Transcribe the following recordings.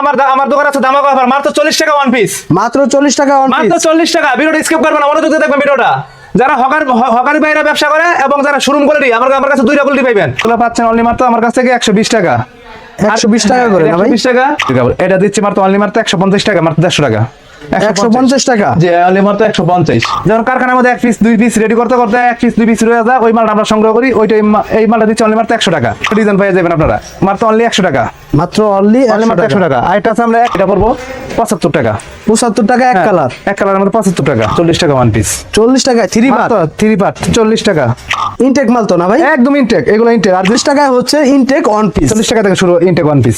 আমার আমার দোকান আছে অফার মাত্র চল্লিশ টাকা ওয়ান পিস মাত্র চল্লিশ টাকা on মাত্র piece। চল্লিশ টাকা ভিডিওটা স্কিপ করবেন না মনোযোগ দিয়ে দেখবেন ভিডিওটা। যারা হকার হকারি বাইরে ব্যবসা করে এবং যারা শোরুম কোয়ালিটি আমার আমার কাছে দুইটা কোয়ালিটি পাইবেন। এগুলো পাচ্ছেন অনলি মাত্র আমার কাছ থেকে একশো বিশ টাকা। 120 টাকা করে না ভাই? 120 টাকা? এটা দিচ্ছি মাত্র অনলি মাত্র একশো পঞ্চাশ টাকা মাত্র দেড়শো টাকা। 150 টাকা। যে মাত্র একশো পঞ্চাশ। যখন কারখানার মধ্যে এক পিস দুই পিস রেডি করতে করতে এক পিস দুই পিস রয়ে যায় ওই মালটা আমরা সংগ্রহ করি ওইটা এই মালটা দিচ্ছি অনলি মাত্র একশো টাকা। ডিজাইন পেয়ে যাবেন আপনারা। মাত্র অনলি একশো টাকা। মাত্র অনলি মাত্র একশো একশো টাকা। টাকা। আছে আমরা এটা পড়ব পঁচাত্তর টাকা। পঁচাত্তর টাকা এক হ্যাঁ, কালার এক কালারের মধ্যে পঁচাত্তর টাকা চল্লিশ টাকা ওয়ান পিস চল্লিশ টাকা থ্রি থ্রি পার্ট চল্লিশ টাকা। ইনটেক মাল তো না ভাই? একদম ইনটেক এগুলো ইনটেক আর বিশ টাকায় হচ্ছে ইনটেক অন পিস চল্লিশ টাকা থেকে শুরু ইনটেক ওয়ান পিস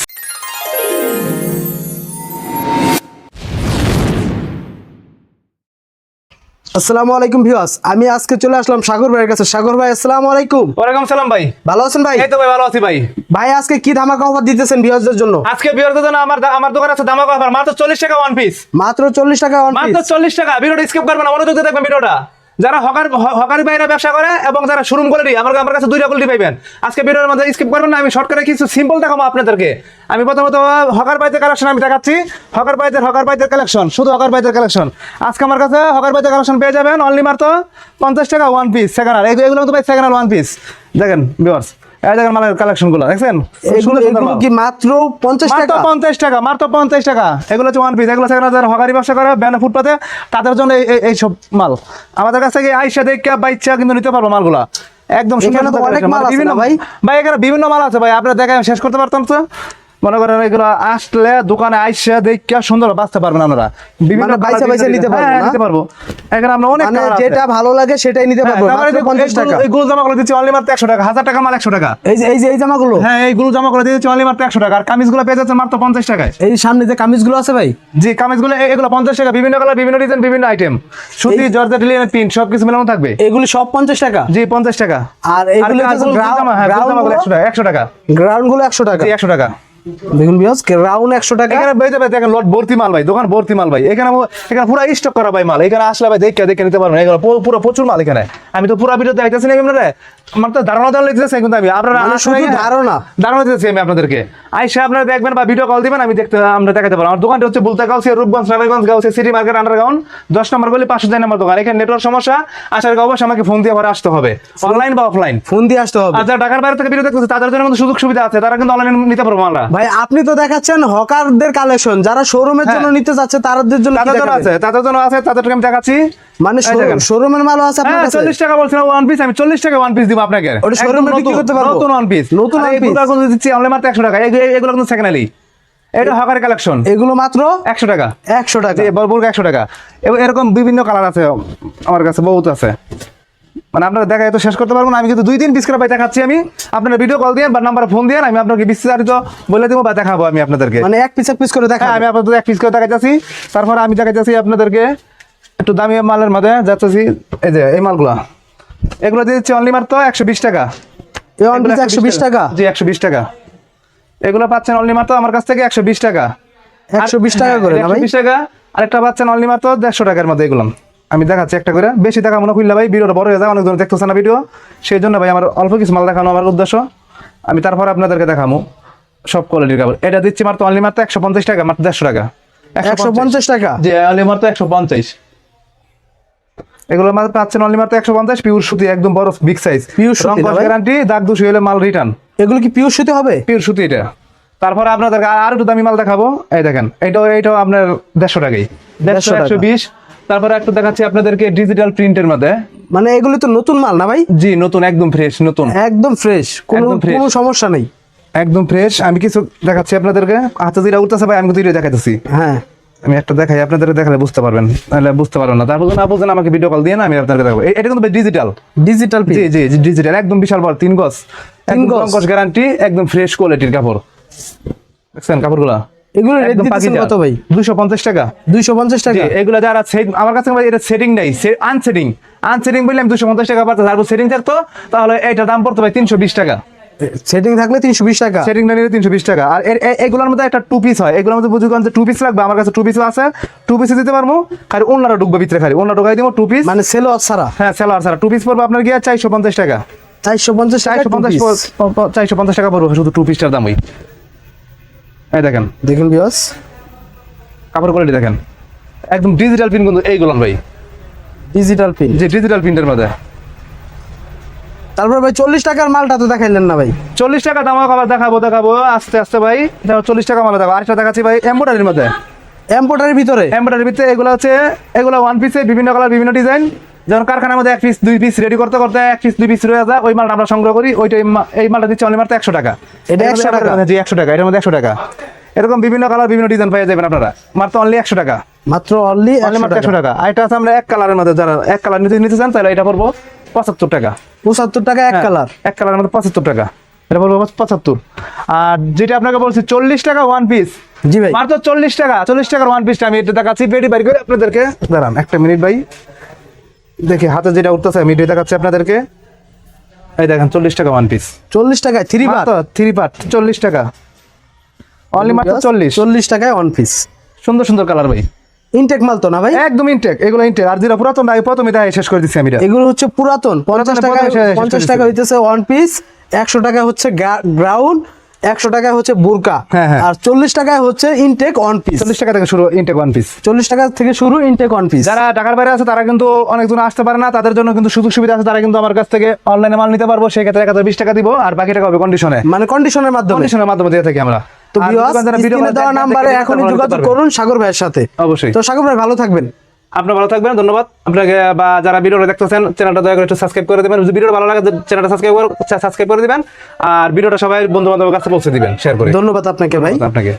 আসসালামু আলাইকুম ভিউয়ার্স আমি আজকে চলে আসলাম সাগর ভাইয়ের কাছে। সাগর ভাই আসসালামু আলাইকুম। ওয়ালাইকুম সালাম ভাই। ভালো আছেন ভাই? এই তো ভাই ভালো আছি ভাই। ভাই আজকে কি ধামাকা অফার দিতেছেন ভিউয়ার্সদের জন্য? আজকে বিয়ারদের জন্য আমার আমার দোকানে আছে ধামাকা অফার মাত্র চল্লিশ টাকা ওয়ান পিস মাত্র চল্লিশ টাকা অন মাত্র পিস চল্লিশ টাকা। ভিডিওটা স্কিপ করবেন না মনোযোগ দিয়ে দেখবেন ভিডিওটা। যারা হকার হকারি বাইরে ব্যবসা করে এবং যারা শোরুম কোয়ালিটি আমার আমার কাছে দুইটা কোয়ালিটি পাইবেন। আজকে ভিডিওর মধ্যে স্কিপ করবেন না, আমি শর্টকাটে কিছু সিম্পল দেখাবো আপনাদেরকে। আমি প্রথমত হকার বাইতের কালেকশন আমি দেখাচ্ছি। হকার বাইতের হকার বাইতের কালেকশন শুধু হকার বাইতের কালেকশন আজকে আমার কাছে হকার বাইতের কালেকশন পেয়ে যাবেন অনলি মাত্র পঞ্চাশ টাকা ওয়ান পিস সেকেন্ড আর এগুলো তো ভাই সেকেন্ড আর ওয়ান পিস দেখেন ভিউয়ার্স এই দেখেন মালের কালেকশন দেখছেন? সুন্দর সুন্দর কি মাত্র পঞ্চাশ মাত্র টাকা? পঞ্চাশ টাকা মাত্র পঞ্চাশ টাকা। এগুলো হচ্ছে ওয়ান পিস এগুলো সেখানে যারা হকারি ব্যবসা করে ব্যানে ফুটপাতে তাদের জন্য এই- এই- সব মাল। আমাদের কাছে থেকে আইসা দেখে বাইচা কিন্তু নিতে পারব মালগুলা। একদম সুন্দর অনেক মাল বিভিন্ন ভাই? ভাই এখানে বিভিন্ন মাল আছে ভাই আপনার দেখে শেষ করতে পারতাম তো। মনে করেন এগুলো আসলে দোকানে আইসা দেখে সুন্দর বাঁচতে পারবেন আপনারা। বিভিন্ন মানে বাইচা colour বাইচা নিতে পারব হ্যাঁ? নিতে পারব। এখানে আমরা অনেক মানে। যেটা ভালো লাগে সেটাই নিতে হ্যাঁ, পারব। পঞ্চাশ গুলো- টাকা। এই গুলো জামা করে দিচ্ছি অনলি মাত্র একশো টাকা। হাজার টাকা মাল একশো টাকা। এই যে এই যে এই জামাগুলো? হ্যাঁ এইগুলো জামা করে দিয়েছি অনলি মাত্র একশো টাকা। আর কামিজগুলো পেয়ে যাচ্ছে মাত্র পঞ্চাশ টাকায়। এই সামনে যে কামিজগুলো আছে ভাই? জি কামিজগুলো এগুলো পঞ্চাশ টাকা। বিভিন্ন কালার বিভিন্ন ডিজাইন বিভিন্ন আইটেম সুতি জর্জেট লিনের প্রিন্ট সব কিছু মেলানো থাকবে। এগুলি সব পঞ্চাশ টাকা? জি পঞ্চাশ টাকা। আর গুল জামা, হ্যাঁ, গুল? জামাগুলো একশো টাকা একশো টাকা। গ্রাউন্ডগুলো একশো টাকা? একশো টাকা। দেখুন গ্রাউন্ড একশো টাকা এখানে বেঁধে বেঁধে দেখেন লট ভর্তি মাল ভাই দোকান ভর্তি মাল ভাই। এখানে এখানে পুরো স্টক করা ভাই মাল। এখানে আসলে ভাই দেখে দেখে নিতে পারবেন। এগুলো পুরো- পুরো প্রচুর মাল এখানে। আমি তো পুরো ভিডিও দেখাইতেছি না আপনারা। আমার তো ধারণা দেওয়া লিখতেছে কিন্তু আমি আপনারা মানে শুধু ধারণা? ধারণা দিতেছি আমি আপনাদেরকে। আইসা আপনারা দেখবেন বা ভিডিও কল দিবেন আমি দেখতে আমরা দেখাতে পারব। আমার দোকানটা হচ্ছে Bulta Gausia Rupganj Ranaganj Gausia city market underground দশ নম্বর গলি পাঁচশো দুই নম্বর দোকান। এখানে নেটওয়ার্ক সমস্যা। আসার অবশ্যই আমাকে ফোন দিয়ে পরে আসতে হবে। অনলাইন বা অফলাইন ফোন দিয়ে আসতে হবে। আর যারা ঢাকার বাইরে থেকে ভিডিও দেখতেছে তাদের জন্য কিন্তু সুযোগ সুবিধা আছে। তারা কিন্তু অনলাইনে নিতে পারব আমরা ভাই আপনি তো দেখাচ্ছেন হকারদের কালেকশন যারা শোরুমের হ্যাঁ। জন্য নিতে চাচ্ছে তাদের জন্য তাদের জন্য আছে তাদের জন্য আছে তাদেরকে আমি দেখাচ্ছি। মানে শোরুমের মালও আছে আপনার হ্যাঁ কাছে? চল্লিশ টাকা বলছিলাম ওয়ান পিস আমি চল্লিশ টাকা ওয়ান পিস দিব আপনাকে। ওটা এ একদম বিক্রি করতে পারব? নতুন ওয়ান পিস নতুন one piece? এগুলো দিচ্ছি অনলি মাত্র একশো টাকা। এই- এই- এগুলো কিন্তু সেকেন্ড হ্যান্ড এটা হকার কালেকশন এগুলো মাত্র একশো টাকা। একশো টাকা। জি বলবুর্গ একশো টাকা। এবং এরকম বিভিন্ন কালার আছে আমার কাছে বহুত আছে। মানে আপনারা দেখা তো শেষ করতে পারব না। আমি কিন্তু দুই তিন পিস করে ভাই দেখাচ্ছি আমি। আপনারা ভিডিও কল দিয়ে বা নাম্বার ফোন দিয়ে আমি আপনাকে বিস্তারিত বলে দেবো বা দেখাবো আমি আপনাদেরকে। মানে এক পিস এক পিস করে দেখা হ্যাঁ আমি আপনাদের এক পিস করে দেখাইতেছি। তারপরে আমি দেখাইতেছি আপনাদেরকে একটু দামি মালের মধ্যে যাচ্ছি এই যে এই মালগুলা। এগুলো দিচ্ছি অনলি মাত্র একশো বিশ টাকা। একশো বিশ টাকা? জি একশো বিশ টাকা। এগুলো পাচ্ছেন অনলি মাত্র আমার কাছ থেকে একশো বিশ টাকা। একশো বিশ টাকা করে না বিশ টাকা। আরেকটা পাচ্ছেন অনলি মাত্র দেড়শো টাকার মধ্যে এগুলো। আমি দেখাচ্ছি একটা করে। বেশি টাকা মনে করলে ভাই ভিডিওটা বড় হয়ে যায় অনেকজন দেখতেছে না ভিডিও। সেই জন্য ভাই আমার অল্প কিছু মাল দেখানো আমার উদ্দেশ্য। আমি তারপরে আপনাদেরকে দেখামো সব কোয়ালিটির কাপড়। এটা দিচ্ছি মাত্র অনলি মাত্র একশো পঞ্চাশ টাকা মাত্র দেড়শো টাকা। একশো পঞ্চাশ। টাকা? জি অনলি মাত্র একশো পঞ্চাশ। এগুলো মাত্র পাচ্ছেন অনলি মাত্র একশো পঞ্চাশ পিওর সুতি একদম বড় বিগ সাইজ Pure সুতি গ্যারান্টি দাগ দুশো হলে মাল রিটার্ন এগুলো কি পিওর সুতি হবে? পিওর সুতি এটা। তারপরে আপনাদের আর একটু দামি মাল দেখাবো। এই দেখেন এইটাও এইটাও আপনার দেড়শো টাকাই। দেড়শো 150 টাকা। একশো বিশ। তারপরে একটা দেখাচ্ছি আপনাদেরকে ডিজিটাল প্রিন্টের মধ্যে। মানে এগুলো তো নতুন মাল না ভাই? জি নতুন একদম ফ্রেশ নতুন। একদম ফ্রেশ কোনো কোনো সমস্যা নেই। একদম ফ্রেশ আমি কিছু দেখাচ্ছি আপনাদেরকে। হাতে যেটা উঠতেছে ভাই আমি এটা দেখাতেছি হ্যাঁ। আমি একটা দেখাই আপনাদের দেখালে বুঝতে পারবেন। তাহলে বুঝতে পারবেন না। তারপর না বুঝেন আমাকে ভিডিও কল দিয়ে না আমি আপনাদের দেখাবো। এটা কিন্তু digital digital G G G digital একদম বিশাল বড় তিন গজ। তিন। গজ। গ্যারান্টি একদম ফ্রেশ কোয়ালিটির কাপড়। দেখছেন কাপড়গুলা? এগুলো রেট দিতেছেন কত ভাই? দুশো পঞ্চাশ টাকা। দুইশো পঞ্চাশ জি, টাকা এগুলো যারা set- আমার কাছে ভাই এটা সেটিং নাই আনসেটিং আনসেটিং বললে আমি দুশো পঞ্চাশ টাকা পাচ্ছি তারপর সেটিং থাকতো তাহলে এটার দাম পড়তো ভাই তিনশো বিশ টাকা। সেটিং থাকলে তিনশো বিশ টাকা? সেটিং না নিলে তিনশো বিশ টাকা। আর এগুলোর মধ্যে একটা টু পিস হয়। এগুলোর মধ্যে বুঝুন যে টু পিস লাগবে আমার কাছে টু পিসও আছে। টু পিসে দিতে পারব খালি অন্যরা ঢুকবে ভিতরে খালি। অন্য ঢুকাই দিব টু পিস মানে সেলো ছাড়া? হ্যাঁ সেলার ছাড়া। টু পিস পড়বে আপনার গিয়ে চারশো পঞ্চাশ টাকা। চারশো পঞ্চাশ টাকা পড়বে শুধু টু পিসটার দাম ওই। এই দেখেন। দেখুন ভিউয়ার্স কাপড় কোয়ালিটি দেখেন। একদম ডিজিটাল প্রিন্ট কিন্তু এইগুলো ভাই। ডিজিটাল পিন যে ডিজিটাল প্রিন্টের মধ্যে। তারপর ভাই চল্লিশ টাকার মালটা তো দেখাইলেন না ভাই। চল্লিশ টাকা দাম আবার দেখাবো দেখাবো। আস্তে আস্তে ভাই চল্লিশ টাকা মালে দেখাবো। আরেকটা দেখাচ্ছি ভাই এম্বোডারির মধ্যে। এম্পোটারের ভিতরে? এম্বোডারির ভিতরে এগুলো হচ্ছে এগুলো ওয়ান পিসে বিভিন্ন কালার বিভিন্ন ডিজাইন যেমন কারখানার মধ্যে এক পিস দুই পিস রেডি করতে করতে এক পিস দুই পিস রয়ে যায় ওই মালটা আমরা সংগ্রহ করি ওইটা এই মালটা দিচ্ছে অনলি মাত্র একশো টাকা। এটা 100 টাকা? জি একশো টাকা এটার মধ্যে একশো টাকা। এরকম বিভিন্ন কালার বিভিন্ন ডিজাইন পেয়ে যাবেন আপনারা। মাত্র অনলি একশো টাকা। মাত্র অনলি অনলি মাত্র একশো টাকা। আর এটা আছে আমরা এক কালারের মধ্যে যারা এক কালার নিতে নিতে চান তাহলে এটা পড়ব পঁচাত্তর টাকা। পঁচাত্তর টাকা এক হ্যাঁ, কালার এক কালারের মধ্যে পঁচাত্তর টাকা। এটা বলব পঁচাত্তর। আর যেটা আপনাকে বলছি চল্লিশ টাকা ওয়ান পিস জি ভাই। মাত্র চল্লিশ টাকা চল্লিশ টাকার ওয়ান পিসটা আমি এটা দেখাচ্ছি বেডি বাড়ি করে আপনাদেরকে। দাঁড়ান একটা মিনিট ভাই। দেখি হাতে যেটা উঠতেছে আমি এটা দেখাচ্ছি আপনাদেরকে। এই দেখেন চল্লিশ টাকা ওয়ান পিস চল্লিশ টাকায় থ্রি মাত্র থ্রি পার্ট চল্লিশ টাকা। অনলি মাত্র চল্লিশ। চল্লিশ টাকায় ওয়ান পিস সুন্দর সুন্দর কালার ভাই। ইনটেক মাল তো না ভাই? একদম ইনটেক এগুলো ইনটেক আর যেটা পুরাতন আগে প্রথমে তাই শেষ করে দিচ্ছি আমি এটা। এগুলো হচ্ছে পুরাতন পঞ্চাশ টাকা পঞ্চাশ টাকা হইতেছে ওয়ান পিস একশো টাকা হচ্ছে গ্রাউন্ড একশো টাকা হচ্ছে বুরকা হ্যাঁ, হ্যাঁ। আর চল্লিশ টাকায় হচ্ছে ইনটেক ওয়ান পিস চল্লিশ টাকা থেকে শুরু ইনটেক ওয়ান পিস চল্লিশ টাকা থেকে শুরু ইনটেক ওয়ান পিস যারা ঢাকার বাইরে আছে তারা কিন্তু অনেকজন আসতে পারে না তাদের জন্য কিন্তু সুযোগ সুবিধা আছে তারা কিন্তু আমার কাছ থেকে অনলাইনে মাল নিতে পারব সেই ক্ষেত্রে এক হাজার বিশ টাকা দিব আর বাকি টাকা হবে কন্ডিশনে মানে কন্ডিশনের মাধ্যমে। কন্ডিশনের মাধ্যমে দিয়ে থাকি আমরা। তো ভিউয়ার্স স্ক্রিনে দেওয়া নাম্বারে এখনই যোগাযোগ করুন সাগর ভাইয়ের সাথে। অবশ্যই। তো সাগর ভাই ভালো থাকবেন। আপনারা ভালো থাকবেন ধন্যবাদ। আপনাকে বা যারা ভিডিওটা দেখতেছেন চ্যানেলটা দয়া করে একটু সাবস্ক্রাইব করে দেবেন। যদি ভিডিওটা ভালো লাগে চ্যানেলটা সাবস্ক্রাইব করে সাবস্ক্রাইব করে দিবেন। আর ভিডিওটা সবাই বন্ধু বান্ধবের কাছে পৌঁছে দিবেন শেয়ার করে। ধন্যবাদ আপনাকে ভাই। আপনাকে।